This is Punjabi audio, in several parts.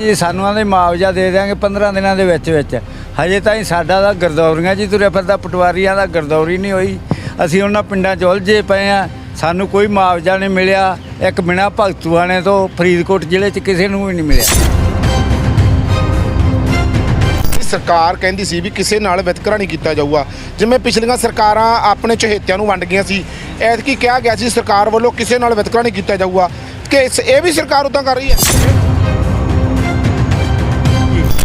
ਜੀ, ਸਾਨੂੰ ਆਂਦੇ ਮੁਆਵਜ਼ਾ ਦੇ ਦਿਆਂਗੇ 15 ਦਿਨਾਂ ਦੇ ਵਿੱਚ ਵਿੱਚ। ਹਜੇ ਤਾਂ ਹੀ ਸਾਡਾ ਦਾ ਗਰਦੌਰੀਆਂ ਜੀ ਤੁਰਿਆ ਫਿਰਦਾ, ਪਟਵਾਰੀਆਂ ਦਾ ਗਰਦੌਰੀ ਨਹੀਂ ਹੋਈ। ਅਸੀਂ ਉਹਨਾਂ ਪਿੰਡਾਂ 'ਚ ਉਲਝੇ ਪਏ ਆ। ਸਾਨੂੰ ਕੋਈ ਮੁਆਵਜ਼ਾ ਨਹੀਂ ਮਿਲਿਆ। ਇੱਕ ਬਿਨਾ ਭਗਤੂਆਣੇ ਤੋਂ ਫਰੀਦਕੋਟ ਜ਼ਿਲ੍ਹੇ 'ਚ ਕਿਸੇ ਨੂੰ ਵੀ ਨਹੀਂ ਮਿਲਿਆ। ਸਰਕਾਰ ਕਹਿੰਦੀ ਸੀ ਵੀ ਕਿਸੇ ਨਾਲ ਵਿਤਕਰਾ ਨਹੀਂ ਕੀਤਾ ਜਾਊਗਾ। ਜਿਵੇਂ ਪਿਛਲੀਆਂ ਸਰਕਾਰਾਂ ਆਪਣੇ ਚਹੇਤਿਆਂ ਨੂੰ ਵੰਡ ਗਈਆਂ ਸੀ। ਐਤਕੀ ਕਿਹਾ ਗਿਆ ਸੀ ਸਰਕਾਰ ਵੱਲੋਂ ਕਿਸੇ ਨਾਲ ਵਿਤਕਰਾ ਨਹੀਂ ਕੀਤਾ ਜਾਊਗਾ। ਕਿ ਇਹ ਵੀ ਸਰਕਾਰ ਉਦਾਂ ਕਰ ਰਹੀ ਹੈ।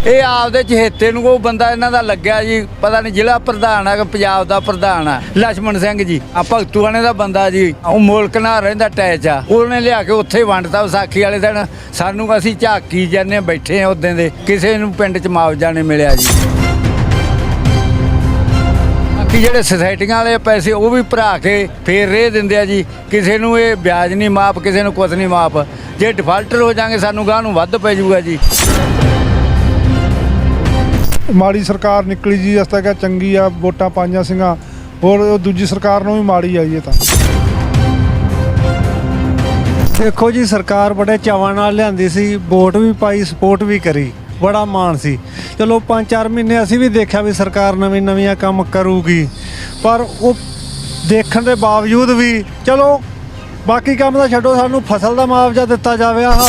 ਇਹ ਆਪਦੇ ਚਹੇਤੇ ਨੂੰ ਉਹ ਬੰਦਾ ਇਹਨਾਂ ਦਾ ਲੱਗਿਆ ਜੀ, ਪਤਾ ਨਹੀਂ ਜ਼ਿਲ੍ਹਾ ਪ੍ਰਧਾਨ ਆ ਕਿ ਪੰਜਾਬ ਦਾ ਪ੍ਰਧਾਨ ਆ। ਲਛਮਣ ਸਿੰਘ ਜੀ ਆ ਭਗਤੂਆਣੇ ਦਾ ਬੰਦਾ ਜੀ। ਉਹ ਮੁਲਕ ਨਾਲ ਰਹਿੰਦਾ ਟੈਚ ਆ। ਉਹਨੇ ਲਿਆ ਕੇ ਉੱਥੇ ਵੰਡਤਾ ਵਿਸਾਖੀ ਵਾਲੇ ਦਿਨ। ਸਾਨੂੰ ਅਸੀਂ ਝਾਕੀ ਜਾਂਦੇ ਬੈਠੇ ਆ ਉਦੋਂ ਦੇ। ਕਿਸੇ ਨੂੰ ਪਿੰਡ 'ਚ ਮੁਆਵਜ਼ਾ ਨਹੀਂ ਮਿਲਿਆ ਜੀ। ਕਿ ਜਿਹੜੇ ਸੁਸਾਇਟੀਆਂ ਵਾਲੇ ਪੈਸੇ ਉਹ ਵੀ ਭਰਾ ਕੇ ਫੇਰ ਰੇ ਦਿੰਦੇ ਆ ਜੀ। ਕਿਸੇ ਨੂੰ ਇਹ ਵਿਆਜ ਨਹੀਂ ਮਾਫ, ਕਿਸੇ ਨੂੰ ਕੁਝ ਨਹੀਂ ਮਾਫ। ਜੇ ਡਿਫਾਲਟਰ ਹੋ ਜਾਾਂਗੇ ਸਾਨੂੰ ਗਾਹ ਨੂੰ ਵੱਧ ਪੈ ਜੂਗਾ ਜੀ। ਮਾੜੀ ਸਰਕਾਰ ਨਿਕਲੀ ਜੀ, ਅਸ ਤਾਂ ਚੰਗੀ ਆ, ਵੋਟਾਂ ਪਾਈਆਂ ਸੀਗੀਆਂ। ਹੋਰ ਉਹ ਦੂਜੀ ਸਰਕਾਰ ਨੂੰ ਵੀ ਮਾੜੀ ਆਈ ਇਹ ਤਾਂ। ਦੇਖੋ ਜੀ, ਸਰਕਾਰ ਬੜੇ ਚਾਵਾਂ ਨਾਲ ਲਿਆਂਦੀ ਸੀ, ਵੋਟ ਵੀ ਪਾਈ, ਸਪੋਰਟ ਵੀ ਕਰੀ, ਬੜਾ ਮਾਣ ਸੀ। ਚਲੋ 5-4 ਮਹੀਨੇ ਅਸੀਂ ਵੀ ਦੇਖਿਆ ਵੀ ਸਰਕਾਰ ਨਵੀਂ ਨਵੀਆਂ ਕੰਮ ਕਰੂਗੀ, ਪਰ ਉਹ ਦੇਖਣ ਦੇ ਬਾਵਜੂਦ ਵੀ, ਚਲੋ, ਬਾਕੀ ਕੰਮ ਤਾਂ ਛੱਡੋ, ਸਾਨੂੰ ਫਸਲ ਦਾ ਮੁਆਵਜ਼ਾ ਦਿੱਤਾ ਜਾਵੇ, ਆਹ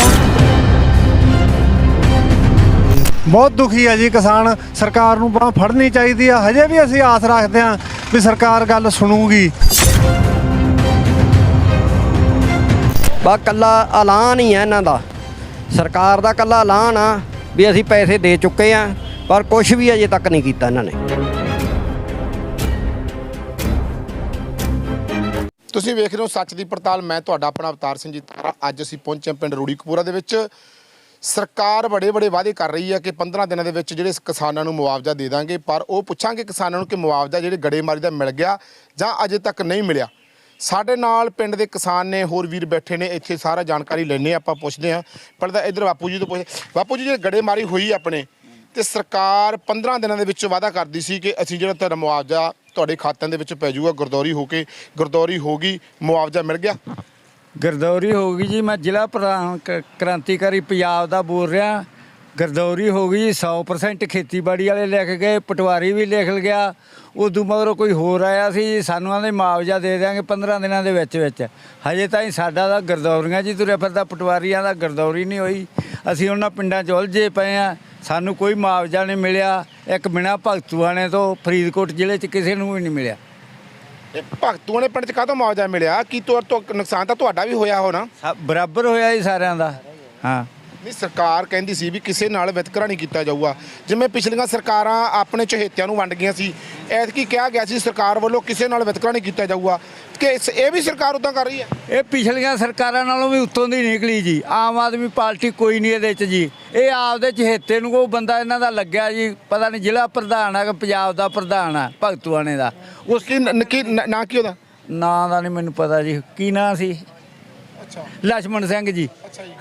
ਬਹੁਤ ਦੁਖੀ ਹੈ ਜੀ ਕਿਸਾਨ ਸਰਕਾਰ ਨੂੰ ਬਾਹ ਫੜਨੀ ਚਾਹੀਦੀ ਆ। ਹਜੇ ਵੀ ਅਸੀਂ ਆਸ ਰੱਖਦੇ ਹਾਂ ਵੀ ਸਰਕਾਰ ਗੱਲ ਸੁਣੂਗੀ। ਬਾ ਕੱਲਾ ਐਲਾਨ ਹੀ ਹੈ ਇਹਨਾਂ ਦਾ। ਸਰਕਾਰ ਦਾ ਕੱਲਾ ਐਲਾਨ ਆ ਵੀ ਅਸੀਂ ਪੈਸੇ ਦੇ ਚੁੱਕੇ ਆ ਪਰ ਕੁਝ ਵੀ ਅਜੇ ਤੱਕ ਨਹੀਂ ਕੀਤਾ ਇਹਨਾਂ ਨੇ। ਤੁਸੀਂ ਵੇਖ ਰਹੇ ਹੋ ਸੱਚ ਦੀ ਪੜਤਾਲ। ਮੈਂ ਤੁਹਾਡਾ ਆਪਣਾ ਅਵਤਾਰ ਸਿੰਘ ਜੀ ਤਾਰਾ। ਅੱਜ ਅਸੀਂ ਪਹੁੰਚੇ ਹਾਂ ਪਿੰਡ ਰੂੜੀ ਕਪੂਰਾ ਦੇ ਵਿੱਚ। ਸਰਕਾਰ ਬੜੇ ਬੜੇ ਵਾਅਦੇ ਕਰ ਰਹੀ ਹੈ ਕਿ 15 ਦਿਨਾਂ ਦੇ ਵਿੱਚ ਜਿਹੜੇ ਕਿਸਾਨਾਂ ਨੂੰ ਮੁਆਵਜ਼ਾ ਦੇ ਦਾਂਗੇ, ਪਰ ਉਹ ਪੁੱਛਾਂਗੇ ਕਿਸਾਨਾਂ ਨੂੰ ਕਿ ਮੁਆਵਜ਼ਾ ਜਿਹੜੇ ਗੜੇਮਾਰੀ ਦਾ ਮਿਲ ਗਿਆ ਜਾਂ ਅਜੇ ਤੱਕ ਨਹੀਂ ਮਿਲਿਆ। ਸਾਡੇ ਨਾਲ ਪਿੰਡ ਦੇ ਕਿਸਾਨ ਨੇ, ਹੋਰ ਵੀਰ ਬੈਠੇ ਨੇ, ਇੱਥੇ ਸਾਰਾ ਜਾਣਕਾਰੀ ਲੈਣੇ ਆਪਾਂ ਪੁੱਛਦੇ ਹਾਂ। ਪਰ ਤਾਂ ਇੱਧਰ ਬਾਪੂ ਜੀ ਤੋਂ ਪੁੱਛ, ਬਾਪੂ ਜੀ, ਜਿਹੜੇ ਗੜੇਮਾਰੀ ਹੋਈ ਆਪਣੇ, ਤੇ ਸਰਕਾਰ 15 ਦਿਨਾਂ ਦੇ ਵਿੱਚ ਵਾਅਦਾ ਕਰਦੀ ਸੀ ਕਿ ਅਸੀਂ ਜਿਹੜਾ ਤੁਹਾਡਾ ਮੁਆਵਜ਼ਾ ਤੁਹਾਡੇ ਖਾਤਿਆਂ ਦੇ ਵਿੱਚ ਪੈ ਜਾਊਗਾ, ਗੁਰਦੌਰੀ ਹੋ ਕੇ, ਗੁਰਦੌਰੀ ਹੋ ਗਈ, ਮੁਆਵਜ਼ਾ ਮਿਲ ਗਿਆ। ਗਰਦੌਰੀ ਹੋ ਗਈ ਜੀ ਮੈਂ ਜ਼ਿਲ੍ਹਾ ਪ੍ਰਧਾਨ ਕ- ਕ੍ਰਾਂਤੀਕਾਰੀ ਪੰਜਾਬ ਦਾ ਬੋਲ ਰਿਹਾ। ਗਰਦੌਰੀ ਹੋ ਗਈ ਜੀ 100% ਖੇਤੀਬਾੜੀ ਵਾਲੇ ਲਿਖ ਗਏ ਪਟਵਾਰੀ ਵੀ ਲਿਖ ਗਿਆ। ਉਦੋਂ ਮਗਰੋਂ ਕੋਈ ਹੋਰ ਆਇਆ ਸੀ ਜੀ, ਸਾਨੂੰ ਆਂਦੇ ਮੁਆਵਜ਼ਾ ਦੇ ਦਿਆਂਗੇ 15 ਦਿਨਾਂ ਦੇ ਵਿੱਚ ਵਿੱਚ। ਹਜੇ ਤਾਂ ਹੀ ਸਾਡਾ ਦਾ ਗਰਦੌਰੀਆਂ ਜੀ ਤੁਰਿਆ ਫਿਰਦਾ ਪਟਵਾਰੀਆਂ ਦਾ ਗਰਦੌਰੀ ਨਹੀਂ ਹੋਈ। ਅਸੀਂ ਉਹਨਾਂ ਪਿੰਡਾਂ 'ਚ ਉਲਝੇ ਪਏ ਆ ਸਾਨੂੰ ਕੋਈ ਮੁਆਵਜ਼ਾ ਨਹੀਂ ਮਿਲਿਆ। ਇੱਕ ਬਿਨਾ ਭਗਤੂਆਣੇ ਤੋਂ ਫਰੀਦਕੋਟ ਜ਼ਿਲ੍ਹੇ 'ਚ ਕਿਸੇ ਨੂੰ ਵੀ ਨਹੀਂ ਮਿਲਿਆ। ਇਹ ਭਗਤੂਆਂ ਨੇ ਪਿੰਡ 'ਚ ਕਾਹਤੋਂ ਮੁਆਵਜ਼ਾ ਮਿਲਿਆ? ਕੀ ਤੌਰ ਤੋਂ ਨੁਕਸਾਨ ਤਾਂ ਤੁਹਾਡਾ ਵੀ ਹੋਇਆ ਹੋਣਾ। ਸਭ ਬਰਾਬਰ ਹੋਇਆ ਜੀ ਸਾਰਿਆਂ ਦਾ। ਹਾਂ। ਨਹੀਂ ਸਰਕਾਰ ਕਹਿੰਦੀ ਸੀ ਵੀ ਕਿਸੇ ਨਾਲ ਵਿਤਕਰਾ ਨਹੀਂ ਕੀਤਾ ਜਾਊਗਾ। ਜਿਵੇਂ ਪਿਛਲੀਆਂ ਸਰਕਾਰਾਂ ਆਪਣੇ ਚਹੇਤਿਆਂ ਨੂੰ ਵੰਡ ਗਈਆਂ ਸੀ ਐਤਕੀ ਕਿਹਾ ਗਿਆ ਸੀ ਸਰਕਾਰ ਵੱਲੋਂ ਕਿਸੇ ਨਾਲ ਵਿਤਕਰਾ ਨਹੀਂ ਕੀਤਾ ਜਾਊਗਾ। ਕਿ ਇਸ- ਇਹ ਵੀ ਸਰਕਾਰ ਉਦਾਂ ਕਰ ਰਹੀ ਹੈ? ਇਹ ਪਿਛਲੀਆਂ ਸਰਕਾਰਾਂ ਨਾਲੋਂ ਵੀ ਉੱਤੋਂ ਦੀ ਨਿਕਲੀ ਜੀ। ਆਮ ਆਦਮੀ ਪਾਰਟੀ ਕੋਈ ਨਹੀਂ ਇਹਦੇ 'ਚ ਜੀ। ਇਹ ਆਪਦੇ ਚਹੇਤੇ ਨੂੰ ਉਹ ਬੰਦਾ ਇਹਨਾਂ ਦਾ ਲੱਗਿਆ ਜੀ। ਪਤਾ ਨਹੀਂ ਜ਼ਿਲ੍ਹਾ ਪ੍ਰਧਾਨ ਹੈ ਕਿ ਪੰਜਾਬ ਦਾ ਪ੍ਰਧਾਨ ਹੈ ਭਗਤੂਆਣੇ ਦਾ। ਉਸ ਕੀ ਨ- ਕੀ ਨਾ ਕੀ ਉਹਦਾ? ਨਾਂ ਦਾ ਨਹੀਂ ਮੈਨੂੰ ਪਤਾ ਜੀ। ਕੀ ਨਾਂ ਸੀ? ਅੱਛਾ। ਲਛਮਣ ਸਿੰਘ ਜੀ।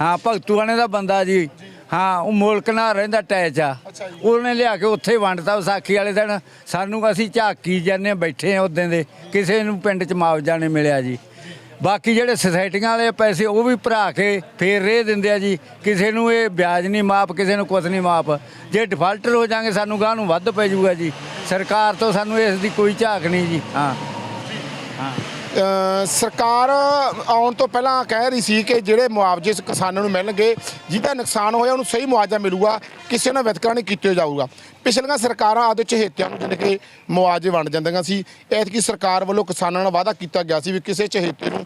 ਹਾਂ ਭਗਤੂਆਣੇ ਦਾ ਬੰਦਾ ਜੀ। ਹਾਂ ਉਹ ਮੁਲਕ ਨਾਲ ਰਹਿੰਦਾ ਟੈਚ ਆ। ਉਹਨੇ ਲਿਆ ਕੇ ਉੱਥੇ ਵੰਡਤਾ ਵਿਸਾਖੀ ਵਾਲੇ ਦਿਨ। ਸਾਨੂੰ ਅਸੀਂ ਝਾਕੀ ਜਾਂਦੇ ਬੈਠੇ ਆ ਉਦੋਂ ਦੇ। ਕਿਸੇ ਨੂੰ ਪਿੰਡ 'ਚ ਮੁਆਵਜ਼ਾ ਨਹੀਂ ਮਿਲਿਆ ਜੀ। ਬਾਕੀ ਜਿਹੜੇ ਸੁਸਾਇਟੀਆਂ ਵਾਲੇ ਪੈਸੇ ਉਹ ਵੀ ਭਰਾ ਕੇ ਫੇਰ ਰੇ ਦਿੰਦੇ ਆ ਜੀ। ਕਿਸੇ ਨੂੰ ਇਹ ਵਿਆਜ ਨਹੀਂ ਮਾਫ ਕਿਸੇ ਨੂੰ ਕੁਝ ਨਹੀਂ ਮਾਫ। ਜੇ ਡਿਫਾਲਟਰ ਹੋ ਜਾਾਂਗੇ ਸਾਨੂੰ ਗਾਹ ਨੂੰ ਵੱਧ ਪੈ ਜਾਊਗਾ ਜੀ। ਸਰਕਾਰ ਤੋਂ ਸਾਨੂੰ ਇਸ ਦੀ ਕੋਈ ਝਾਕ ਨਹੀਂ ਜੀ। ਹਾਂ। ਅ, ਸਰਕਾਰ ਆਉਣ ਤੋਂ ਪਹਿਲਾਂ ਕਹਿ ਰਹੀ ਸੀ ਕਿ ਜਿਹੜੇ ਮੁਆਵਜ਼ੇ ਕਿਸਾਨਾਂ ਨੂੰ ਮਿਲਣਗੇ, ਜਿਹਦਾ ਨੁਕਸਾਨ ਹੋਇਆ ਉਹਨੂੰ ਸਹੀ ਮੁਆਵਜ਼ਾ ਮਿਲੂਗਾ, ਕਿਸੇ ਨਾਲ ਵਿਤਕਰਾ ਨਹੀਂ ਕੀਤਾ ਜਾਊਗਾ। ਪਿਛਲੀਆਂ ਸਰਕਾਰਾਂ ਆਦੇ ਚਹੇਤਿਆਂ ਨੂੰ ਜਿੰਨੇ ਕਿ ਮੁਆਵਜ਼ੇ ਵੰਡ ਜਾਂਦੀਆਂ ਸੀ। ਐਤਕੀ ਸਰਕਾਰ ਵੱਲੋਂ ਕਿਸਾਨਾਂ ਨਾਲ ਵਾਅਦਾ ਕੀਤਾ ਗਿਆ ਸੀ ਵੀ ਕਿਸੇ ਚਹੇਤੇ ਨੂੰ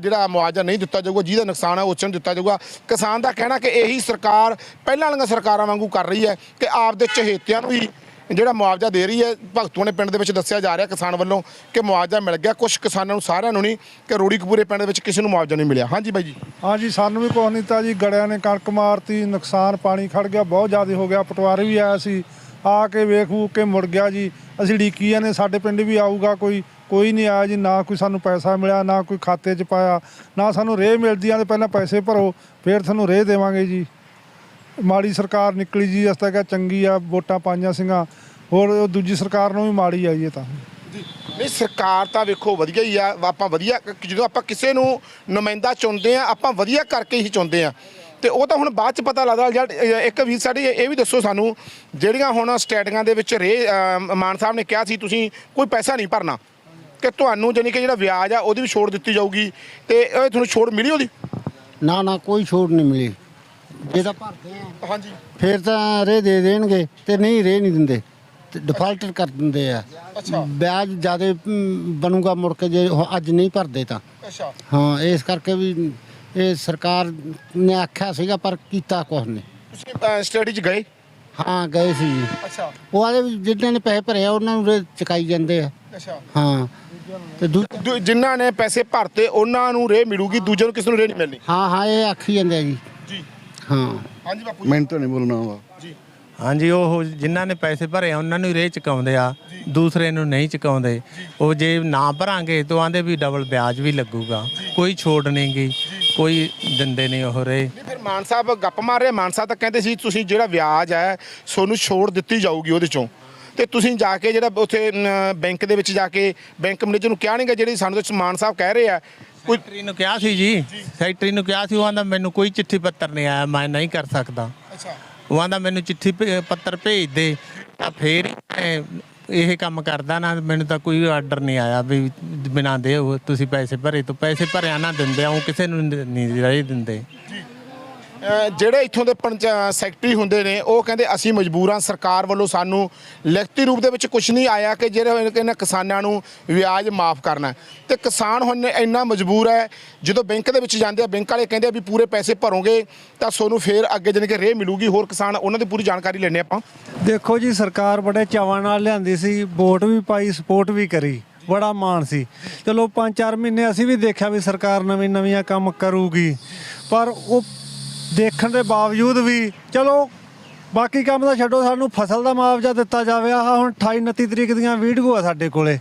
ਜਿਹੜਾ ਮੁਆਵਜ਼ਾ ਨਹੀਂ ਦਿੱਤਾ ਜਾਊਗਾ, ਜਿਹਦਾ ਨੁਕਸਾਨ ਹੈ, ਉਸ ਨੂੰ ਦਿੱਤਾ ਜਾਊਗਾ। ਕਿਸਾਨ ਦਾ ਕਹਿਣਾ ਕਿ ਇਹੀ ਸਰਕਾਰ ਪਹਿਲਾਂ ਵਾਲੀਆਂ ਸਰਕਾਰਾਂ ਵਾਂਗੂ ਕਰ ਰਹੀ ਹੈ ਕਿ ਆਪਦੇ ਚਹੇਤਿਆਂ ਨੂੰ ਹੀ ਜਿਹੜਾ ਮੁਆਵਜ਼ਾ ਦੇ ਰਹੀ ਹੈ, ਭਗਤੂਆਂ ਨੇ ਪਿੰਡ ਦੇ ਵਿੱਚ ਦੱਸਿਆ ਜਾ ਰਿਹਾ ਕਿਸਾਨ ਵੱਲੋਂ ਕਿ ਮੁਆਵਜ਼ਾ ਮਿਲ ਗਿਆ। ਕੁਝ ਕਿਸਾਨਾਂ ਨੂੰ ਸਾਰਿਆਂ ਨੂੰ ਨਹੀਂ ਕਿ ਰੋੜੀ ਕਪੂਰੇ ਪਿੰਡ ਦੇ ਵਿੱਚ ਕਿਸੇ ਨੂੰ ਮੁਆਵਜ਼ਾ ਨਹੀਂ ਮਿਲਿਆ। ਹਾਂਜੀ ਬਾਈ ਜੀ। ਹਾਂਜੀ, ਸਾਨੂੰ ਵੀ ਕੁਛ ਨਹੀਂ ਤਾਂ ਜੀ ਗੜਿਆਂ ਨੇ ਕਣਕ ਮਾਰਤੀ, ਨੁਕਸਾਨ ਪਾਣੀ ਖੜ ਗਿਆ, ਬਹੁਤ ਜ਼ਿਆਦਾ ਹੋ ਗਿਆ। ਪਟਵਾਰੀ ਵੀ ਆਇਆ ਸੀ, ਆ ਕੇ ਵੇਖ ਵੂਖ ਕੇ ਮੁੜ ਗਿਆ ਜੀ। ਅਸੀਂ ਡੀਕੀਆਂ ਨੇ, ਸਾਡੇ ਪਿੰਡ ਵੀ ਆਊਗਾ ਕੋਈ ਕੋਈ ਨਹੀਂ ਆਇਆ ਜੀ, ਨਾ ਕੋਈ ਸਾਨੂੰ ਪੈਸਾ ਮਿਲਿਆ, ਨਾ ਕੋਈ ਖਾਤੇ 'ਚ ਪਾਇਆ, ਨਾ ਸਾਨੂੰ ਰੇਹ ਮਿਲਦੀ ਆ ਤੇ ਪਹਿਲਾਂ ਪੈਸੇ ਭਰੋ, ਫਿਰ ਤੁਹਾਨੂੰ ਰੇਹ ਦੇਵਾਂਗੇ ਜੀ। ਮਾੜੀ ਸਰਕਾਰ ਨਿਕਲੀ ਜੀ ਅਸ ਤਾਂ ਕਿਹਾ ਚੰਗੀ ਆ ਵੋਟਾਂ ਪਾਈਆਂ ਸੀਗੀਆਂ ਹੋਰ ਉਹ ਦੂਜੀ ਸਰਕਾਰ ਨੂੰ ਵੀ ਮਾੜੀ ਆਈ ਇਹ ਤਾਂ। ਨਹੀਂ ਸਰਕਾਰ ਤਾਂ ਵੇਖੋ ਵਧੀਆ ਹੀ ਆ ਆਪਾਂ ਵਧੀਆ ਜਦੋਂ ਆਪਾਂ ਕਿਸੇ ਨੂੰ ਨੁਮਾਇੰਦਾ ਚੁਣਦੇ ਆ ਆਪਾਂ ਵਧੀਆ ਕਰਕੇ ਹੀ ਚੁਣਦੇ ਆ। ਤੇ ਉਹ ਤਾਂ ਹੁਣ ਬਾਅਦ ਚ ਪਤਾ ਲੱਗਦਾ ਰਿਜ਼ਲਟ ਇੱਕ ਵੀ ਸਾਡੀ ਇਹ ਵੀ ਦੱਸੋ ਸਾਨੂੰ ਜਿਹੜੀਆਂ ਹੁਣ ਸਟੇਟਾਂ ਦੇ ਵਿੱਚ ਰੇ ਮਾਨ ਸਾਹਿਬ ਨੇ ਕਿਹਾ ਸੀ ਤੁਸੀਂ ਕੋਈ ਪੈਸਾ ਨਹੀਂ ਭਰਨਾ। ਕਿ ਤੁਹਾਨੂੰ ਜਾਨੀ ਕਿ ਜਿਹੜਾ ਵਿਆਜ ਆ ਉਹਦੀ ਵੀ ਛੋੜ ਦਿੱਤੀ ਜਾਊਗੀ। ਤੇ ਇਹ ਤੁਹਾਨੂੰ ਛੋੜ ਮਿਲੀ ਉਹਦੀ? ਨਾ ਨਾ ਕੋਈ ਛੋਟ ਨਹੀਂ ਮਿਲੀ। ਜੇ ਤਾਂ ਭਰਦੇ ਆ। ਹਾਂਜੀ। ਫਿਰ ਤਾਂ ਰੇ ਦੇ ਦੇਣਗੇ ਤੇ ਨਹੀਂ ਰੇ ਨਹੀਂ ਦਿੰਦੇ। ਡਿਫਾਲਟਰ ਕਰ ਦਿੰਦੇ ਆ। ਅੱਛਾ। ਵਿਆਜ ਜ਼ਿਆਦਾ ਬਣੂਗਾ ਮੁੜ ਕੇ ਜੇ ਉਹ ਅੱਜ ਨਹੀਂ ਭਰਦੇ ਤਾਂ। ਅੱਛਾ। ਹਾਂ ਇਸ ਕਰਕੇ ਵੀ ਇਹ ਸਰਕਾਰ ਨੇ ਆਖਿਆ ਸੀਗਾ ਪਰ ਕੀਤਾ ਕੁਛ ਨਹੀਂ। ਤੁਸੀਂ ਸਟੱਡੀ ਚ ਗਏ? ਹਾਂ ਗਏ ਸੀ ਜੀ। ਅੱਛਾ। ਉਹ ਆਦੇ ਜਿਨ੍ਹਾਂ ਨੇ ਪੈਸੇ ਭਰੇ ਆ ਉਹਨਾਂ ਨੂੰ ਰੇ ਚੁਕਾਈ ਜਾਂਦੇ ਆ। ਅੱਛਾ। ਹਾਂ। ਤੇ ਦੂ- ਦੂ- ਜਿਨ੍ਹਾਂ ਨੇ ਪੈਸੇ ਭਰਤੇ ਉਹਨਾਂ ਨੂੰ ਰੇ ਮਿਲੂਗੀ ਦੂਜੇ ਨੂੰ ਕਿਸੇ ਨੂੰ ਰੇ ਨਹੀਂ ਮਿਲਣੀ। ਹਾਂ ਹਾਂ ਇਹ ਆਖੀ ਜਾਂਦੇ ਆ ਜੀ। ਜੀ। ਹਾਂ। ਹਾਂਜੀ ਬਾਪੂ ਜੀ। ਮੈਨੂੰ ਤਾਂ ਨਹੀਂ ਬੋਲਣਾ ਆਉਂਦਾ। ਜੀ। ਹਾਂਜੀ ਉਹ ਜਿਨ੍ਹਾਂ ਨੇ ਪੈਸੇ ਭਰੇ ਆ ਉਹਨਾਂ ਨੂੰ ਹੀ ਰੇ ਚੁਕਾਉਂਦੇ ਆ ਦੂਸਰੇ ਨੂੰ ਨਹੀਂ ਚੁਕਾਉਂਦੇ। ਉਹ ਜੇ ਨਾ ਭਰਾਂਗੇ ਤਾਂ ਆਂਦੇ ਵੀ ਡਬਲ ਵਿਆਜ ਵੀ ਲੱਗੂਗਾ। ਕੋਈ ਛੋੜ ਨਹੀਂ ਗੀ ਕੋਈ ਦਿੰਦੇ ਨਹੀਂ ਉਹ ਰੇ। ਨਹੀਂ ਫਿਰ ਮਾਨ ਸਾਹਿਬ ਗੱਪ ਮਾਰ ਰਹੇ ਮਾਨ ਸਾਹਿਬ ਤਾਂ ਕਹਿੰਦੇ ਸੀ ਤੁਸੀਂ ਜਿਹੜਾ ਵਿਆਜ ਹੈ ਤੁਹਾਨੂੰ ਛੋੜ ਦਿੱਤੀ ਜਾਊਗੀ ਉਹਦੇ ਚੋਂ। ਤੇ ਤੁਸੀਂ ਜਾ ਕੇ ਜਿਹੜਾ ਉੱਥੇ ਅਮ, ਬੈਂਕ ਦੇ ਵਿੱਚ ਜਾ ਕੇ ਬੈਂਕ ਮੈਨੇਜਰ ਨੂੰ ਕਿਹਾ ਨਹੀਂਗਾ ਜਿਹੜੀ ਸਾਨੂੰ ਤਾਂ ਮਾਨ ਸਾਹਿਬ ਕਹਿ ਰਹੇ ਆ ਕੋਈ ਸੈਕਟਰੀ ਨੂੰ ਕਿਹਾ ਸੀ ਜੀ? ਸੈਕਟਰੀ ਨੂੰ ਕਿਹਾ ਸੀ ਉਹ ਆਂਦਾ ਮੈਨੂੰ ਕੋਈ ਚਿੱਠੀ ਪੱਤਰ ਨਹੀਂ ਆਇਆ ਮੈਂ ਨਹੀਂ ਕਰ ਸਕਦਾ। ਅੱਛਾ। ਉਹ ਆਂਦਾ ਮੈਨੂੰ ਚਿੱਠੀ ਭੇ- ਪੱਤਰ ਭੇਜ ਦੇ ਤਾਂ ਫੇਰ ਮੈਂ ਇਹ ਕੰਮ ਕਰਦਾ ਨਾ ਮੈਨੂੰ ਤਾਂ ਕੋਈ ਆਰਡਰ ਨਹੀਂ ਆਇਆ ਵੀ ਬਿਨਾਂ ਦੇ ਉਹ ਤੁਸੀਂ ਪੈਸੇ ਭਰੇ ਤੋਂ ਪੈਸੇ ਭਰਿਆ ਨਾ ਦਿੰਦੇ ਆ ਉਹ ਕਿਸੇ ਨੂੰ ਨਹੀਂ ਰਹੇ ਦਿੰਦੇ। ਜਿਹੜੇ ਇੱਥੋਂ ਦੇ ਪੰਚ ਸੈਕਟਰੀ ਹੁੰਦੇ ਨੇ, ਉਹ ਕਹਿੰਦੇ ਅਸੀਂ ਮਜਬੂਰਾਂ, ਸਰਕਾਰ ਵੱਲੋਂ ਸਾਨੂੰ ਲਿਖਤੀ ਰੂਪ ਦੇ ਵਿੱਚ ਕੁਝ ਨਹੀਂ ਆਇਆ ਕਿ ਜਿਹੜੇ ਇਹਨਾਂ ਕਿਸਾਨਾਂ ਨੂੰ ਵਿਆਜ ਮਾਫ ਕਰਨਾ ਹੈ। ਤੇ ਕਿਸਾਨ ਹੁਣ ਇੰਨਾ ਮਜਬੂਰ ਹੈ, ਜਦੋਂ ਬੈਂਕ ਦੇ ਵਿੱਚ ਜਾਂਦੇ ਆ, ਬੈਂਕ ਵਾਲੇ ਕਹਿੰਦੇ ਆ ਵੀ ਪੂਰੇ ਪੈਸੇ ਭਰੋਗੇ, ਤਾਂ ਤੁਹਾਨੂੰ ਫੇਰ ਅੱਗੇ ਜਾਣੀ ਕਿ ਰੇ ਮਿਲੂਗੀ, ਹੋਰ ਕਿਸਾਨ ਉਹਨਾਂ ਦੀ ਪੂਰੀ ਜਾਣਕਾਰੀ ਲੈਣੇ ਆਪਾਂ ਦੇਖੋ ਜੀ, ਸਰਕਾਰ ਬੜੇ ਚਾਵਾਂ ਨਾਲ ਲਿਆਂਦੀ ਸੀ, ਵੋਟ ਵੀ ਪਾਈ, ਸਪੋਰਟ ਵੀ ਕਰੀ, ਬੜਾ ਮਾਣ ਸੀ ਚਲੋ 5-4 ਮਹੀਨੇ ਅਸੀਂ ਵੀ ਦੇਖਿਆ ਵੀ ਸਰਕਾਰ ਨਵੀਂ ਨਵੀਆਂ ਕੰਮ ਕਰੂਗੀ, ਪਰ ਉਹ ਦੇਖਣ ਦੇ ਬਾਵਜੂਦ ਵੀ, ਚਲੋ, ਬਾਕੀ ਕੰਮ ਤਾਂ ਛੱਡੋ, ਸਾਨੂੰ ਫਸਲ ਦਾ ਮੁਆਵਜ਼ਾ ਦਿੱਤਾ ਜਾਵੇ। ਆਹ ਹੁਣ 28 29 ਤਰੀਕ ਦੀਆਂ ਵੀਡੀਓ ਆ ਸਾਡੇ ਕੋਲੇ।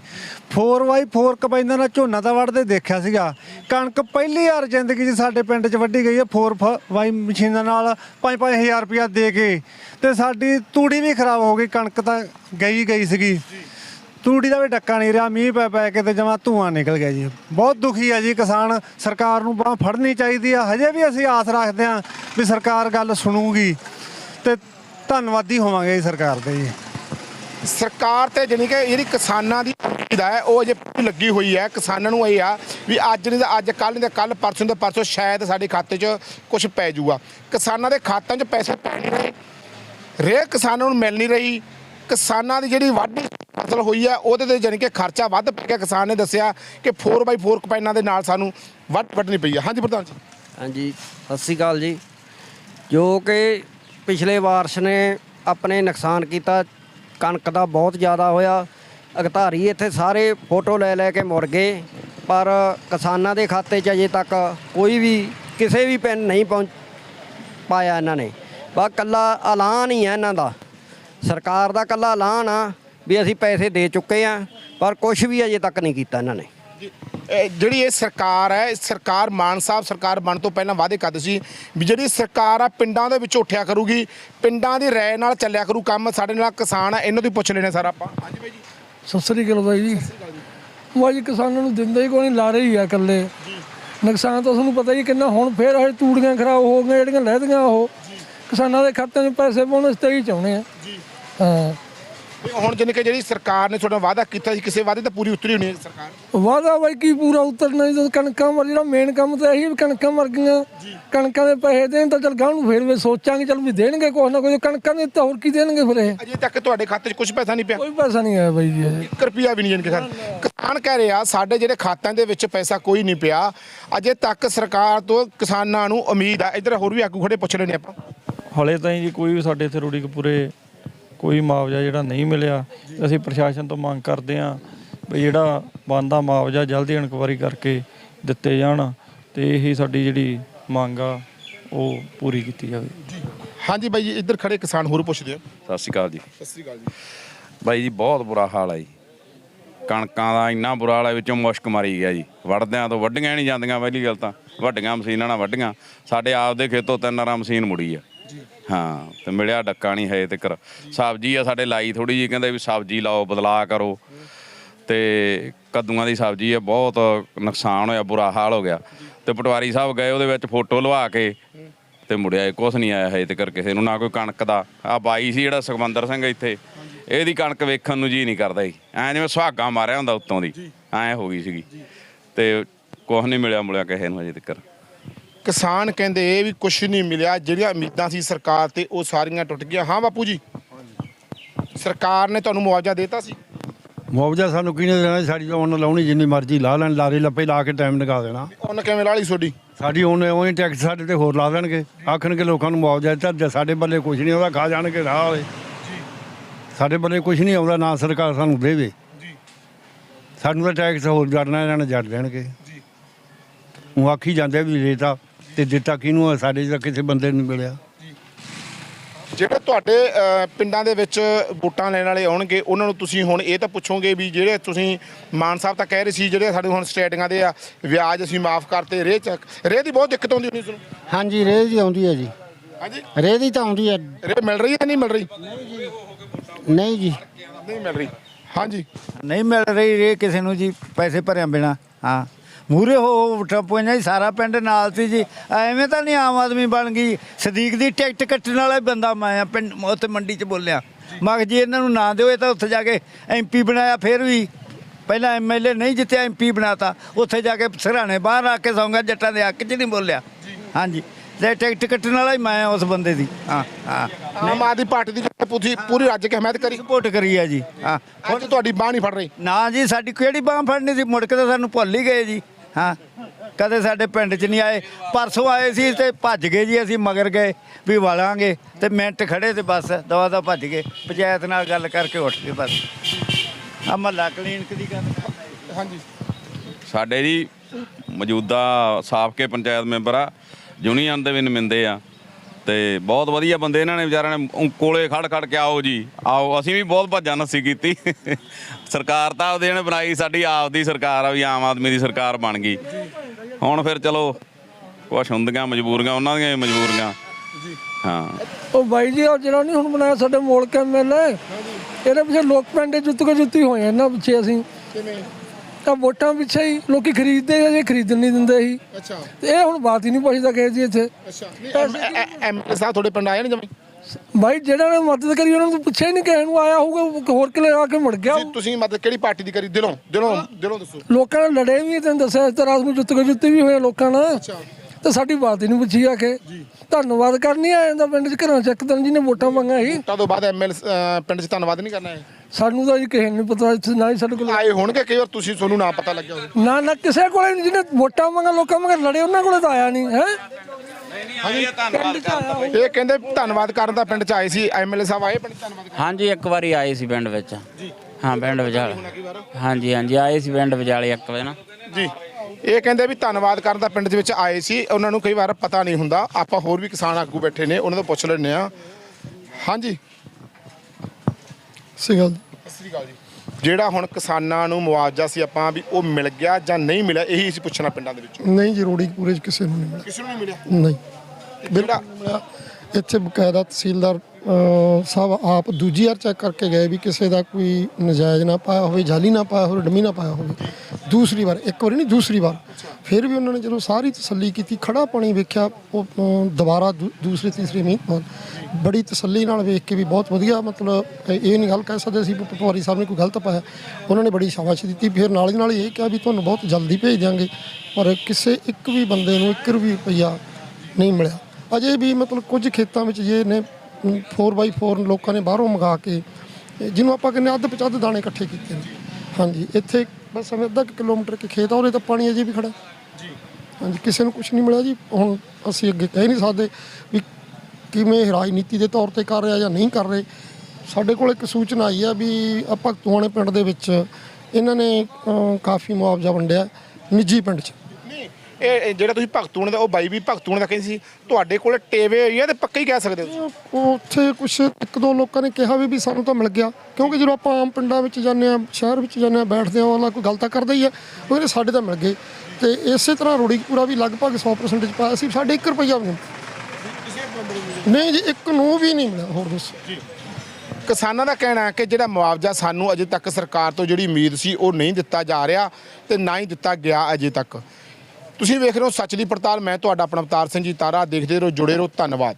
4x4 ਕਬਾਈਨਾਂ ਨਾਲ ਝੋਨਾ ਤਾਂ ਵੱਢਦੇ ਦੇਖਿਆ ਸੀਗਾ। ਕਣਕ ਪਹਿਲੀ ਵਾਰ ਜ਼ਿੰਦਗੀ 'ਚ ਸਾਡੇ ਪਿੰਡ 'ਚ ਵੱਢੀ ਗਈ ਹੈ 4y ਮਸ਼ੀਨਾਂ ਨਾਲ 5-5000 ਰੁਪਇਆ ਦੇ ਕੇ। ਤੇ ਸਾਡੀ ਤੂੜੀ ਵੀ ਖਰਾਬ ਹੋ ਗਈ, ਕਣਕ ਤਾਂ ਗਈ ਗਈ ਸੀਗੀ। ਤੂੜੀ ਦਾ ਵੀ ਡੱਕਾ ਨਹੀਂ ਰਿਹਾ, ਮੀਂਹ ਪੈ ਪੈ ਕੇ ਤੇ ਜਮਾ ਧੂਆਂ ਨਿਕਲ ਗਿਆ ਜੀ। ਬਹੁਤ ਦੁਖੀ ਆ ਜੀ ਕਿਸਾਨ, ਸਰਕਾਰ ਨੂੰ ਬਾਹ ਫੜਨੀ ਚਾਹੀਦੀ ਆ। ਹਜੇ ਵੀ ਅਸੀਂ ਆਸ ਰੱਖਦੇ ਆ ਵੀ ਸਰਕਾਰ ਗੱਲ ਸੁਣੂਗੀ ਤੇ ਧੰਨਵਾਦੀ ਹੋਵਾਂਗੇ ਜੀ ਸਰਕਾਰ ਦੇ ਜੀ। ਸਰਕਾਰ ਤੇ ਜਾਣੀ ਕਿ ਜਿਹੜੀ ਕਿਸਾਨਾਂ ਦੀ ਉਮੀਦ ਹੈ, ਉਹ ਅਜੇ ਲੱਗੀ ਹੋਈ ਹੈ। ਕਿਸਾਨਾਂ ਨੂੰ ਇਹ ਆ ਵੀ ਅੱਜ ਨਹੀਂ ਤਾਂ ਅੱਜ ਕੱਲ ਨਹੀਂ ਤਾਂ ਕੱਲ ਪਰਸੋਂ ਦੇ ਪਰਸੋਂ ਸ਼ਾਇਦ ਸਾਡੇ ਖਾਤੇ 'ਚ ਕੁਝ ਪੈ ਜਾਊਗਾ। ਕਿਸਾਨਾਂ ਦੇ ਖਾਤਿਆਂ 'ਚ ਪੈਸੇ ਪੈ ਨਹੀਂ ਰਹੇ। ਰੇ ਕਿਸਾਨਾਂ ਨੂੰ ਮਿਲ ਨਹੀਂ ਰਹੀ। ਕਿਸਾਨਾਂ ਦੀ ਜਿਹੜੀ ਵਾਢੀ ਫਸਲ ਹੋਈ ਹੈ ਉਹਦੇ ਤੇ ਜਾਣੀ ਕਿ ਖਰਚਾ ਵੱਧ ਪੈ ਗਿਆ। ਕਿਸਾਨ ਨੇ ਦੱਸਿਆ ਕਿ 4x4 ਕਪਾਈਨਾਂ ਦੇ ਨਾਲ ਸਾਨੂੰ ਵੱਢ ਵੱਢਣੀ ਪਈ ਹੈ ਹਾਂਜੀ ਪ੍ਰਧਾਨ ਜੀ। ਹਾਂਜੀ, ਸਤਿ ਸ਼੍ਰੀ ਅਕਾਲ ਜੀ। ਜੋ ਕਿ ਪਿਛਲੇ ਵਾਰਸ਼ ਨੇ ਆਪਣੇ ਨੁਕਸਾਨ ਕੀਤਾ, ਕਣਕ ਦਾ ਬਹੁਤ ਜ਼ਿਆਦਾ ਹੋਇਆ। ਅਗਧਾਰੀ ਇੱਥੇ ਸਾਰੇ ਫੋਟੋ ਲੈ ਲੈ ਕੇ ਮੁੜ ਗਏ, ਪਰ ਕਿਸਾਨਾਂ ਦੇ ਖਾਤੇ 'ਚ ਅਜੇ ਤੱਕ ਕੋਈ ਵੀ, ਕਿਸੇ ਵੀ ਪੈਨ ਨਹੀਂ ਪਹੁੰਚ ਪਾਇਆ ਇਹਨਾਂ ਨੇ। ਬਸ ਕੱਲਾ ਐਲਾਨ ਹੀ ਹੈ ਇਹਨਾਂ ਦਾ। ਸਰਕਾਰ ਦਾ ਕੱਲਾ ਐਲਾਨ ਆ ਵੀ ਅਸੀਂ ਪੈਸੇ ਦੇ ਚੁੱਕੇ ਆ ਪਰ ਕੁਝ ਵੀ ਅਜੇ ਤੱਕ ਨਹੀਂ ਕੀਤਾ ਇਹਨਾਂ ਨੇ। ਜਿਹੜੀ ਇਹ ਸਰਕਾਰ ਹੈ ਇਹ ਸਰਕਾਰ ਮਾਨ ਸਾਹਿਬ ਸਰਕਾਰ ਬਣ ਤੋਂ ਪਹਿਲਾਂ ਵਾਅਦੇ ਕਰਦੀ ਸੀ ਵੀ ਜਿਹੜੀ ਸਰਕਾਰ ਆ ਪਿੰਡਾਂ ਦੇ ਵਿੱਚ ਉੱਠਿਆ ਕਰੂਗੀ ਪਿੰਡਾਂ ਦੀ ਰਾਏ ਨਾਲ ਚੱਲਿਆ ਕਰੂ ਕੰਮ ਸਾਡੇ ਨਾਲ ਕਿਸਾਨ ਆ ਇਹਨਾਂ ਤੋਂ ਹੀ ਪੁੱਛ ਲੈਣੇ ਸਰ ਆਪਾਂ। ਹਾਂਜੀ ਬਾਈ ਜੀ। ਸਤਿ ਸ੍ਰੀ ਅਕਾਲ ਬਾਈ ਜੀ। ਉਹ ਜੀ। ਕਿਸਾਨਾਂ ਨੂੰ ਦਿੰਦੇ ਹੀ ਕੋਈ ਨਹੀਂ ਲਾ ਰਹੀ ਆ ਇਕੱਲੇ। ਨੁਕਸਾਨ ਤਾਂ ਤੁਹਾਨੂੰ ਪਤਾ ਹੀ ਕਿੰਨਾ ਹੁਣ ਫੇਰ ਹਜੇ ਤੂੜੀਆਂ ਖਰਾਬ ਹੋ ਗਈਆਂ ਜਿਹੜੀਆਂ ਲਹਿਦੀਆਂ ਉਹ। ਕਿਸਾਨਾਂ ਦੇ ਖਾਤਿਆਂ 'ਚ ਪੈਸੇ ਪਾਉਣੇ ਸਤੇ ਹੀ ਚਾਹੁੰਦੇ ਆ। ਹਾਂ। ਤੇ ਹੁਣ ਜਾਣੀ ਕਿ ਜਿਹੜੀ ਸਰਕਾਰ ਨੇ ਤੁਹਾਡਾ ਵਾਅਦਾ ਕੀਤਾ ਸੀ ਕਿਸੇ ਵਾਅਦੇ ਤਾਂ ਪੂਰੀ ਉਤਰੀ ਹੋਣੀ ਹੈ ਸਰਕਾਰ? ਵਾਦਾ ਬਾਈ ਕੀ ਪੂਰਾ ਉਤਰਨਾ ਜਦੋਂ ਕਣਕਾਂ ਮਰ ਜਿਹੜਾ ਮੇਨ ਕੰਮ ਤਾਂ ਇਹੀ ਵੀ ਕਣਕਾਂ ਮਰ ਗਈਆਂ। ਕਣਕਾਂ ਦੇ ਪੈਸੇ ਦੇਣ ਤਾਂ ਚਲ ਗਾਂ ਨੂੰ ਫੇਰ ਵੀ ਸੋਚਾਂਗੇ ਚਲ ਵੀ ਦੇਣਗੇ ਕੁਛ ਨਾ ਕੁਛ। ਕਣਕਾਂ ਦੇ ਤਾਂ ਹੋਰ ਕੀ ਦੇਣਗੇ ਫਿਰ ਇਹ? ਅਜੇ ਤੱਕ ਤੁਹਾਡੇ ਖਾਤੇ 'ਚ ਕੁਝ ਪੈਸਾ ਨਹੀਂ ਪਿਆ। ਕੋਈ ਪੈਸਾ ਨਹੀਂ ਆਇਆ ਬਾਈ ਜੀ ਅਜੇ। 1 ਰੁਪਿਆ ਵੀ ਨਹੀਂ ਜਾਣੀ ਕਿ ਸਰ ਕਿਸਾਨ ਕਹਿ ਰਿਹਾ ਸਾਡੇ ਜਿਹੜੇ ਖਾਤਿਆਂ ਦੇ ਵਿੱਚ ਪੈਸਾ ਕੋਈ ਨਹੀਂ ਪਿਆ। ਅਜੇ ਤੱਕ ਸਰਕਾਰ ਤੋਂ ਕਿਸਾਨਾਂ ਨੂੰ ਉਮੀਦ ਆ। ਇੱਧਰ ਹੋਰ ਵੀ ਆਗੂ ਖੜੇ ਪੁੱਛ ਲੈਣੇ ਆਪਾਂ। ਹਲੇ ਤਾਈਂ ਜੀ ਕੋਈ ਵੀ ਸਾਡੇ ਇੱਥੇ ਰੂੜੀ ਕਪੂਰੇ ਕੋਈ ਮੁਆਵਜ਼ਾ ਜਿਹੜਾ ਨਹੀਂ ਮਿਲਿਆ ਅਸੀਂ ਪ੍ਰਸ਼ਾਸਨ ਤੋਂ ਮੰਗ ਕਰਦੇ ਹਾਂ ਵੀ ਜਿਹੜਾ ਬਣਦਾ ਮੁਆਵਜ਼ਾ ਜਲਦੀ ਇਨਕੁਆਰੀ ਕਰਕੇ ਦਿੱਤੇ ਜਾਣ ਤੇ ਇਹੀ ਸਾਡੀ ਜਿਹੜੀ ਮੰਗ ਆ ਉਹ ਪੂਰੀ ਕੀਤੀ ਜਾਵੇ। ਹਾਂਜੀ ਬਾਈ ਜੀ ਇੱਧਰ ਖੜੇ ਕਿਸਾਨ ਹੋਰ ਪੁੱਛਦੇ ਆ। ਸਤਿ ਸ਼੍ਰੀ ਅਕਾਲ ਜੀ। ਸਤਿ ਸ੍ਰੀ ਅਕਾਲ ਜੀ। ਬਾਈ ਜੀ ਬਹੁਤ ਬੁਰਾ ਹਾਲ ਹੈ ਜੀ। ਕਣਕਾਂ ਦਾ ਇੰਨਾ ਬੁਰਾ ਹਾਲ ਹੈ ਵਿੱਚੋਂ ਮੁਸ਼ਕ ਮਾਰੀ ਗਿਆ ਜੀ। ਵੜਦਿਆਂ ਤੋਂ ਵੱਢੀਆਂ ਨਹੀਂ ਜਾਂਦੀਆਂ ਪਹਿਲੀ ਗੱਲ ਤਾਂ। ਵੱਡੀਆਂ ਮਸ਼ੀਨਾਂ ਨਾਲ ਵੱਢੀਆਂ। ਸਾਡੇ ਆਪ ਦੇ ਖੇਤੋਂ ਤਿੰਨ ਰਾਂ ਮਸ਼ੀਨ ਮੁੜੀ ਆ। ਹਾਂ, ਤੇ ਮਿਲਿਆ ਡੱਕਾ ਨਹੀਂ ਹੈ ਤੱਕਰ। ਸਬਜ਼ੀ ਆ ਸਾਡੇ ਲਾਈ ਥੋੜੀ ਜੀ ਕਹਿੰਦੇ ਵੀ ਸਬਜ਼ੀ ਲਾਓ ਬਦਲਾ ਕਰੋ। ਤੇ ਕੱਦੂਆਂ ਦੀ ਸਬਜ਼ੀ ਆ, ਬਹੁਤ ਨੁਕਸਾਨ ਹੋਇਆ, ਬੁਰਾ ਹਾਲ ਹੋ ਗਿਆ। ਤੇ ਪਟਵਾਰੀ ਸਾਹਿਬ ਗਏ, ਉਹਦੇ ਵਿੱਚ ਫੋਟੋ ਲਵਾ ਕੇ ਤੇ ਮੁੜਿਆ, ਇਹ ਕੁਛ ਨਹੀਂ ਆਇਆ ਹਜੇ ਤੱਕ ਕਿਸੇ ਨੂੰ, ਨਾ ਕੋਈ ਕਣਕ ਦਾ। ਆ ਬਾਈ ਸੀ ਜਿਹੜਾ ਸੁਖਮੰਦਰ ਸਿੰਘ ਇੱਥੇ, ਇਹਦੀ ਕਣਕ ਵੇਖਣ ਨੂੰ ਜੀ ਨਹੀਂ ਕਰਦਾ ਜੀ। ਐ ਜਿਵੇਂ ਸੁਹਾਗਾ ਮਾਰਿਆ ਹੁੰਦਾ ਉੱਤੋਂ ਦੀ, ਐ ਹੋ ਗਈ ਸੀਗੀ। ਤੇ ਕੁਛ ਨਹੀਂ ਮਿਲਿਆ ਮੁਲਿਆ ਕਿਸੇ ਨੂੰ ਹਜੇ ਤੱਕ ਕਿਸਾਨ ਕਹਿੰਦੇ ਇਹ ਵੀ ਕੁਝ ਨਹੀਂ ਮਿਲਿਆ ਜਿਹੜੀਆਂ ਉਮੀਦਾਂ ਸੀ ਸਰਕਾਰ ਤੇ ਉਹ ਸਾਰੀਆਂ ਟੁੱਟ ਗਈਆਂ। ਹਾਂ ਬਾਪੂ ਜੀ ਸਰਕਾਰ ਨੇ ਤੁਹਾਨੂੰ ਮੁਆਵਜ਼ਾ ਦੇਤਾ ਸੀ? ਮੁਆਵਜ਼ਾ ਸਾਨੂੰ ਕਿਹਨੇ ਦੇਣਾ? ਸਾਡੀ ਤਾਂ ਉਹਨਾਂ ਲਾਉਣੀ ਜਿੰਨੀ ਮਰਜ਼ੀ ਲਾ ਲੈਣ ਲਾਰੇ ਲੱਪੇ ਲਾ ਕੇ ਟਾਈਮ ਲਗਾ ਦੇਣਾ। ਉਹਨੇ ਕਿਵੇਂ ਲਾ ਲਈ ਤੁਹਾਡੀ? ਸਾਡੀ ਉਹਨੇ ਉਹੀ ਟੈਕਸ ਸਾਡੇ ਤੇ ਹੋਰ ਲਾ ਦੇਣਗੇ। ਆਖਣਗੇ ਲੋਕਾਂ ਨੂੰ ਮੁਆਵਜ਼ਾ ਦਿੱਤਾ ਜੇ ਸਾਡੇ ਬੱਲੇ ਕੁਝ ਨਹੀਂ ਆਉਂਦਾ ਖਾ ਜਾਣਗੇ ਰਾਹ ਹੋਏ ਸਾਡੇ ਬੱਲੇ ਕੁਝ ਨਹੀਂ ਆਉਂਦਾ ਨਾ ਸਰਕਾਰ ਸਾਨੂੰ ਦੇਵੇ। ਸਾਨੂੰ ਤਾਂ ਟੈਕਸ ਹੋਰ ਜੜਨਾ ਇਹਨਾਂ ਨੇ ਜੜ ਦੇਣਗੇ। ਉਹ ਆਖੀ ਜਾਂਦੇ ਵੀ ਦੇਤਾ ਤੇ ਦਿੱਤਾ ਕਿਹਨੂੰ ਆ? ਸਾਡੇ ਤਾਂ ਕਿਸੇ ਬੰਦੇ ਨੂੰ ਮਿਲਿਆ। ਜਿਹੜੇ ਤੁਹਾਡੇ ਅਹ, ਪਿੰਡਾਂ ਦੇ ਵਿੱਚ ਵੋਟਾਂ ਲੈਣ ਵਾਲੇ ਆਉਣਗੇ ਉਹਨਾਂ ਨੂੰ ਤੁਸੀਂ ਹੁਣ ਇਹ ਤਾਂ ਪੁੱਛੋਗੇ ਵੀ ਜਿਹੜੇ ਤੁਸੀਂ ਮਾਨ ਸਾਹਿਬ ਤਾਂ ਕਹਿ ਰਹੇ ਸੀ ਜਿਹੜੇ ਸਾਡੇ ਹੁਣ ਸਟੇਟਿੰਗਾਂ ਦੇ ਆ ਵਿਆਜ ਅਸੀਂ ਮਾਫ ਕਰਤੇ ਰੇਹ ਚੱਕ ਰੇਹ ਦੀ ਬਹੁਤ ਦਿੱਕਤ ਆਉਂਦੀ ਹੁੰਦੀ ਤੁਹਾਨੂੰ? ਹਾਂਜੀ ਰੇਹ ਦੀ ਆਉਂਦੀ ਹੈ ਜੀ। ਹਾਂਜੀ? ਰੇਹ ਦੀ ਤਾਂ ਆਉਂਦੀ ਹੈ। ਰੇਹ ਮਿਲ ਰਹੀ ਹੈ ਨਹੀਂ ਮਿਲ ਰਹੀ? ਨਹੀਂ ਜੀ। ਨਹੀਂ ਮਿਲ ਰਹੀ। ਹਾਂਜੀ। ਨਹੀਂ ਮਿਲ ਰਹੀ ਰੇ ਕਿਸੇ ਨੂੰ ਜੀ ਪੈਸੇ ਭਰਿਆ ਬਿਨਾ। ਹਾਂ। ਮੂਰੇ ਹੋ ਟੱਪੋਈਆਂ ਜੀ ਸਾਰਾ ਪਿੰਡ ਨਾਲ ਸੀ ਜੀ। ਐਵੇਂ ਤਾਂ ਨਹੀਂ ਆਮ ਆਦਮੀ ਬਣ ਗਈ। ਸਦੀਕ ਦੀ ਟਿਕਟ ਕੱਟਣ ਵਾਲਾ ਹੀ ਬੰਦਾ ਮੈਂ ਆ ਪਿੰਡ ਉੱਥੇ ਮੰਡੀ 'ਚ ਬੋਲਿਆ। ਮਗ ਜੀ ਇਹਨਾਂ ਨੂੰ ਨਾ ਦਿਓ ਇਹ ਤਾਂ ਉੱਥੇ ਜਾ ਕੇ ਐਮਪੀ ਬਣਾਇਆ ਫਿਰ ਵੀ ਪਹਿਲਾਂ ਐਮਐਲਏ ਨਹੀਂ ਜਿੱਤਿਆ ਐਮਪੀ ਬਣਾਤਾ। ਉੱਥੇ ਜਾ ਕੇ ਸਰਾਣੇ ਬਾਹਰ ਆ ਕੇ ਸੌਂਗਾ ਜੱਟਾਂ ਦੇ ਹੱਕ 'ਚ ਨਹੀਂ ਬੋਲਿਆ। ਹਾਂਜੀ। ਤੇ ਟਿਕਟ ਕੱਟਣ ਵਾਲਾ ਹੀ ਮੈਂ ਉਸ ਬੰਦੇ ਦੀ। ਹਾਂ ਹਾਂ। ਆਮ ਆਦਮੀ ਪਾਰਟੀ ਦੀ ਪੂਰੀ ਪੂਰੀ ਰੱਜ ਕੇ ਹਮਾਇਤ ਕਰੀ। ਸਪੋਰਟ ਕਰੀ ਆ ਜੀ। ਹਾਂ। ਅੱਜ ਤੁਹਾਡੀ ਬਾਹ ਨਹੀਂ ਫੜ ਰਹੀ। ਨਾ ਜੀ ਸਾਡੀ ਕਿਹੜੀ ਬਾਹ ਫੜਨੀ ਸੀ? ਮੁੜ ਕੇ ਤਾਂ ਸਾਨੂੰ ਭੁੱਲ ਹੀ ਗਏ ਜੀ। ਹਾਂ। ਕਦੇ ਸਾਡੇ ਪਿੰਡ 'ਚ ਨਹੀਂ ਆਏ। ਪਰਸੋਂ ਆਏ ਸੀ ਤੇ ਭੱਜ ਗਏ ਜੀ ਅਸੀਂ ਮਗਰ ਗਏ ਵੀ ਵਾਲਾਂਗੇ ਤੇ ਮਿੰਟ ਖੜੇ ਤੇ ਬਸ ਦਵਾ ਦਾ ਭੱਜ ਗਏ। ਪੰਚਾਇਤ ਨਾਲ ਗੱਲ ਕਰਕੇ ਉੱਠ ਗਏ ਬਸ। ਆ ਮਹੱਲਾ ਕਲੀਨਿਕ ਦੀ ਗੱਲ ਹਾਂਜੀ। ਸਾਡੇ ਜੀ ਮੌਜੂਦਾ ਸਾਬਕੇ ਪੰਚਾਇਤ ਮੈਂਬਰ ਆ ਯੂਨੀਅਨ ਦੇ ਵੀ ਨੁਮਾਇੰਦੇ ਆ। ਤੇ ਬਹੁਤ ਵਧੀਆ ਬੰਦੇ ਇਹਨਾਂ ਨੇ ਵਿਚਾਰਿਆਂ ਨੇ ਕੋਲੇ ਖੜ ਖੜ ਕੇ ਆਓ ਜੀ। ਆਓ ਅਸੀਂ ਵੀ ਬਹੁਤ ਭੱਜਾ ਨੱਸੀ ਕੀਤੀ। ਸਰਕਾਰ ਤਾਂ ਉਹਦੇ ਨੇ ਬਣਾਈ ਸਾਡੀ ਆਪ ਦੀ ਸਰਕਾਰ ਆ ਵੀ ਆਮ ਆਦਮੀ ਦੀ ਸਰਕਾਰ ਬਣ ਗਈ। ਹੁਣ ਫਿਰ ਚਲੋ ਕੁਛ ਹੁੰਦੀਆਂ ਮਜਬੂਰੀਆਂ ਉਹਨਾਂ ਦੀਆਂ ਵੀ ਮਜਬੂਰੀਆਂ। ਹਾਂ। ਉਹ ਬਾਈ ਜੀ ਉਹ ਜਿਹੜਾ ਨਹੀਂ ਹੁਣ ਬਣਾਇਆ ਸਾਡੇ ਮੋਲਕ ਐਮਐਲਏ ਇਹਦੇ ਪਿੱਛੇ ਲੋਕ ਪਿੰਡ ਜੁੱਤ ਕੇ ਜੁੱਤੀ ਹੋਏ ਇਹਨਾਂ ਪਿੱਛੇ ਅਸੀਂ। ਕਿਵੇਂ? ਤਾਂ ਵੋਟਾਂ ਪਿੱਛੇ ਹੀ ਲੋਕੀ ਖਰੀਦਦੇ ਆ ਜੇ ਖਰੀਦਣ ਨਹੀਂ ਦਿੰਦੇ ਸੀ। ਅੱਛਾ। ਤੇ ਇਹ ਹੁਣ ਬਾਤ ਹੀ ਨਹੀਂ ਪੁੱਛਦਾ ਕਿਸੇ ਦੀ ਇੱਥੇ। ਅੱਛਾ। ਐਮਐਲਏ ਸਾਹਿਬ ਤੁਹਾਡੇ ਪਿੰਡ ਆਏ ਨੇ ਜਮੀ ਬਾਈ ਜਿਹੜਾ ਨੇ ਮਦਦ ਕਰੀ ਉਹਨਾਂ ਨੂੰ ਪੁੱਛਿਆ ਹੀ ਨਹੀਂ ਕਿਸੇ ਨੂੰ ਆਇਆ ਹੋਊਗਾ ਹੋਰ ਕਿਲੇ ਆ ਕੇ ਮੁੜ ਗਿਆ। ਤੁਸੀਂ- ਤੁਸੀਂ ਮਤਲਬ ਕਿਹੜੀ ਪਾਰਟੀ ਦੀ ਕਰੀ? ਦਿਲੋਂ ਦਿਲੋਂ ਦਿਲੋਂ ਦੱਸੋ। ਲੋਕਾਂ ਨਾਲ ਲੜੇ ਵੀ ਤੈਨੂੰ ਦੱਸਿਆ ਇਸ ਤਰ੍ਹਾਂ ਨੂੰ ਜੁੱਤ ਕੇ ਜੁੱਤੇ ਵੀ ਹੋਏ ਲੋਕਾਂ ਨਾਲ। ਤੇ ਸਾਡੀ ਬਾਤ ਹੀ ਨਹੀਂ ਪੁੱਛੀ ਆ ਕੇ। ਧੰਨਵਾਦ ਕਰਨੀ ਆ ਜਾਂਦਾ ਪਿੰਡ 'ਚ ਘਰਾਂ ਚੱਕ ਤਨ ਜੀ ਨੇ ਵੋਟਾਂ ਮੰਗਾ ਸੀ। ਤਾਂ ਤੋਂ ਬਾਅਦ ਐਮਐਲਏ ਪਿੰਡ 'ਚ ਧੰਨਵਾਦ ਨਹੀਂ ਕਰਨਾ ਹੈ ਸਾਨੂੰ ਤਾਂ ਜੀ ਕਿਸੇ ਨੂੰ ਪਤਾ ਇੱਥੇ ਨਾ ਹੀ ਸਾਡੇ ਕੋਲ ਆਏ ਹੋਣਗੇ ਕਈ ਵਾਰ ਤੁਸੀਂ ਤੁਹਾਨੂੰ ਨਾ ਪਤਾ ਲੱਗਿਆ ਹੋਵੇ। ਨਾ ਨਾ ਕਿਸੇ ਕੋਲੇ ਨੀ, ਜਿਹਨੇ ਵੋਟਾਂ ਮੰਗਾ ਲੋਕਾਂ ਮੰਗਾ ਲੜੇ ਉਹਨਾਂ ਕੋਲੇ ਤਾਂ ਆਇਆ ਨਹੀਂ ਹੈ ਇਹ ਕਹਿੰਦੇ ਧੰਨਵਾਦ ਕਰਨ ਦਾ ਪਿੰਡ 'ਚ ਆਏ ਸੀ ਐਮਐਲਏ ਸਾਹਿਬ ਆਏ ਪਿੰਡ 'ਚ ਧੰਨਵਾਦ ਕਰਨ? ਹਾਂਜੀ ਇੱਕ ਵਾਰੀ ਆਏ ਸੀ ਪਿੰਡ ਵਿੱਚ। ਹਾਂ ਪਿੰਡ ਵਿਚਾਲੇ ਹਾਂਜੀ ਹਾਂਜੀ ਆਏ ਸੀ ਪਿੰਡ ਵਿਚਾਲੇ ਇੱਕ ਵਾਰ ਨਾ। ਜੀ। ਇਹ ਕਹਿੰਦੇ ਵੀ ਧੰਨਵਾਦ ਕਰਨ ਦਾ ਪਿੰਡ ਦੇ ਵਿੱਚ ਆਏ ਸੀ ਉਹਨਾਂ ਨੂੰ ਕਈ ਵਾਰ ਪਤਾ ਨਹੀਂ ਹੁੰਦਾ। ਆਪਾਂ ਹੋਰ ਵੀ ਕਿਸਾਨ ਆਗੂ ਬੈਠੇ ਨੇ ਉਹਨਾਂ ਤੋਂ ਪੁੱਛ ਲੈਣੇ ਆ ਹਾਂਜੀ। ਸਹੀ ਗੱਲ। ਜਿਹੜਾ ਹੁਣ ਕਿਸਾਨਾਂ ਨੂੰ ਮੁਆਵਜ਼ਾ ਸੀ ਆਪਾਂ ਵੀ ਉਹ ਮਿਲ ਗਿਆ ਜਾਂ ਨਹੀਂ ਮਿਲਿਆ ਇਹੀ ਅਸੀਂ ਪੁੱਛਣਾ ਪਿੰਡਾਂ ਦੇ ਵਿੱਚੋਂ। ਨਹੀਂ ਜੀ ਰੋੜੀ ਪੂਰੇ ਚ ਕਿਸੇ ਨੂੰ ਨਹੀਂ ਮਿਲਿਆ। ਕਿਸੇ ਨੂੰ ਨਹੀਂ ਮਿਲਿਆ? ਨਹੀਂ। ਜਿਹੜਾ ਮਿਲਿਆ। ਇੱਥੇ ਬਕਾਇਦਾ ਤਹਿਸੀਲਦਾਰ ਅਹ, ਸਾਹਿਬ ਆਪ ਦੂਜੀ ਵਾਰ ਚੈੱਕ ਕਰਕੇ ਗਏ ਵੀ ਕਿਸੇ ਦਾ ਕੋਈ ਨਜਾਇਜ਼ ਨਾ ਪਾਇਆ ਹੋਵੇ ਜਾਲੀ ਨਾ ਪਾਇਆ ਹੋਵੇ ਡਮੀ ਨਾ ਪਾਇਆ ਹੋਵੇ। ਦੂਸਰੀ ਵਾਰ ਇੱਕ ਵਾਰੀ ਨਹੀਂ ਦੂਸਰੀ ਵਾਰ। ਫਿਰ ਵੀ ਉਹਨਾਂ ਨੇ ਜਦੋਂ ਸਾਰੀ ਤਸੱਲੀ ਕੀਤੀ ਖੜਾ ਪਾਣੀ ਵੇਖਿਆ ਉਹ ਅਹ, ਦੁਬਾਰਾ ਦੂ- ਦੂਸਰੀ ਤੀਸਰੀ ਮੀਂਹ ਪਾਉਣ ਬੜੀ ਤਸੱਲੀ ਨਾਲ ਵੇਖ ਕੇ ਵੀ ਬਹੁਤ ਵਧੀਆ ਮਤਲਬ ਇਹ ਨਹੀਂ ਗੱਲ ਕਹਿ ਸਕਦੇ ਸੀ ਵੀ ਪਟਵਾਰੀ ਸਾਹਿਬ ਨੇ ਕੋਈ ਗਲਤ ਪਾਇਆ। ਉਹਨਾਂ ਨੇ ਬੜੀ ਸ਼ਾਬਾਸ਼ ਦਿੱਤੀ। ਫਿਰ ਨਾਲ ਦੀ ਨਾਲ ਹੀ ਇਹ ਕਿਹਾ ਵੀ ਤੁਹਾਨੂੰ ਬਹੁਤ ਜਲਦੀ ਭੇਜ ਦਿਆਂਗੇ ਪਰ ਕਿਸੇ ਇੱਕ ਵੀ ਬੰਦੇ ਨੂੰ ਇੱਕ ਵੀ ਰੁਪਈਆ ਨਹੀਂ ਮਿਲਿਆ। ਅਜੇ ਵੀ ਮਤਲਬ ਕੁਝ ਖੇਤਾਂ ਵਿੱਚ ਜੇ ਨੇ 4x4 ਲੋਕਾਂ ਨੇ ਬਾਹਰੋਂ ਮੰਗਾ ਕੇ ਇਹ ਜਿਹਨੂੰ ਆਪਾਂ ਕਹਿੰਦੇ ਅੱਧ ਪਚੱਧ ਦਾਣੇ ਇਕੱਠੇ ਕੀਤੇ ਨੇ। ਹਾਂਜੀ ਇੱਥੇ ਬਸ ਸਮੇਂ ਅੱਧਾ ਕੁ ਕਿਲੋਮੀਟਰ ਕੇ ਖੇਤ ਆ ਉਹਦੇ ਤਾਂ ਪਾਣੀ ਅਜੇ ਵੀ ਖੜਾ। ਜੀ। ਹਾਂਜੀ ਕਿਸੇ ਨੂੰ ਕੁਝ ਨਹੀਂ ਮਿਲਿਆ ਜੀ। ਹੁਣ ਅਸੀਂ ਅੱਗੇ ਕਹਿ ਨਹੀਂ ਸਕਦੇ ਵੀ ਕਿਵੇਂ ਰਾਜਨੀਤੀ ਦੇ ਤੌਰ ਤੇ ਕਰ ਰਿਹਾ ਜਾਂ ਨਹੀਂ ਕਰ ਰਹੇ। ਸਾਡੇ ਕੋਲ ਇੱਕ ਸੂਚਨਾ ਆਈ ਆ ਵੀ ਆ ਭਗਤੂਆਣੇ ਪਿੰਡ ਦੇ ਵਿੱਚ ਇਹਨਾਂ ਨੇ ਕਾਫੀ ਮੁਆਵਜ਼ਾ ਵੰਡਿਆ ਨਿੱਜੀ ਪਿੰਡ 'ਚ। ਇਹ ਜਿਹੜਾ ਤੁਸੀਂ ਭਗਤੂਣ ਦਾ ਉਹ ਬਾਈ ਵੀ ਭਗਤੂਣ ਦਾ ਕਹਿੰਦੀ ਸੀ ਤੁਹਾਡੇ ਕੋਲ ਟੇਵੇ ਹੋਈ ਆ ਤੇ ਪੱਕਾ ਹੀ ਕਹਿ ਸਕਦੇ ਹੋ ਉਹ ਉੱਥੇ ਕੁਛ ਇੱਕ ਦੋ ਲੋਕਾਂ ਨੇ ਕਿਹਾ ਵੀ ਵੀ ਸਾਨੂੰ ਤਾਂ ਮਿਲ ਗਿਆ। ਕਿਉਂਕਿ ਜਦੋਂ ਆਪਾਂ ਆਮ ਪਿੰਡਾਂ ਵਿੱਚ ਜਾਂਦੇ ਆ ਸ਼ਹਿਰ ਵਿੱਚ ਜਾਂਦੇ ਆ ਬੈਠਦੇ ਆ ਉਹਨਾਂ ਕੋਈ ਗੱਲ ਤਾਂ ਕਰਦਾ ਹੀ ਆ। ਉਹ ਕਹਿੰਦੇ ਸਾਡੇ ਤਾਂ ਮਿਲ ਗਏ। ਤੇ ਇਸੇ ਤਰ੍ਹਾਂ ਰੋੜੀਪੂਰਾ ਵੀ ਲਗਭਗ 100% ਚ ਪਾਇਆ ਸੀ ਸਾਡੇ 1 ਰੁਪਈਆ ਵੀ ਨਹੀਂ ਨਹੀਂ ਜੀ ਇੱਕ ਨੂੰ ਵੀ ਨਹੀਂ ਮਿਲਿਆ ਹੋਰ ਦੱਸੋ। ਕਿਸਾਨਾਂ ਦਾ ਕਹਿਣਾ ਹੈ ਕਿ ਜਿਹੜਾ ਮੁਆਵਜ਼ਾ ਸਾਨੂੰ ਅਜੇ ਤੱਕ ਸਰਕਾਰ ਤੋਂ ਜਿਹੜੀ ਉਮੀਦ ਸੀ ਉਹ ਨਹੀਂ ਦਿੱਤਾ ਜਾ ਰਿਹਾ ਤੇ ਨਾ ਹੀ ਦਿੱਤਾ ਗਿਆ ਅਜੇ ਤੱਕ। ਤੁਸੀਂ ਵੇਖ ਰਹੇ ਹੋ ਸੱਚ ਦੀ ਪੜਤਾਲ। ਮੈਂ ਤੁਹਾਡਾ ਆਪਣਾ ਅਵਤਾਰ ਸਿੰਘ ਜੀ ਤਾਰਾ। ਦੇਖਦੇ ਰਹੋ, ਜੁੜੇ ਰਹੋ। ਧੰਨਵਾਦ।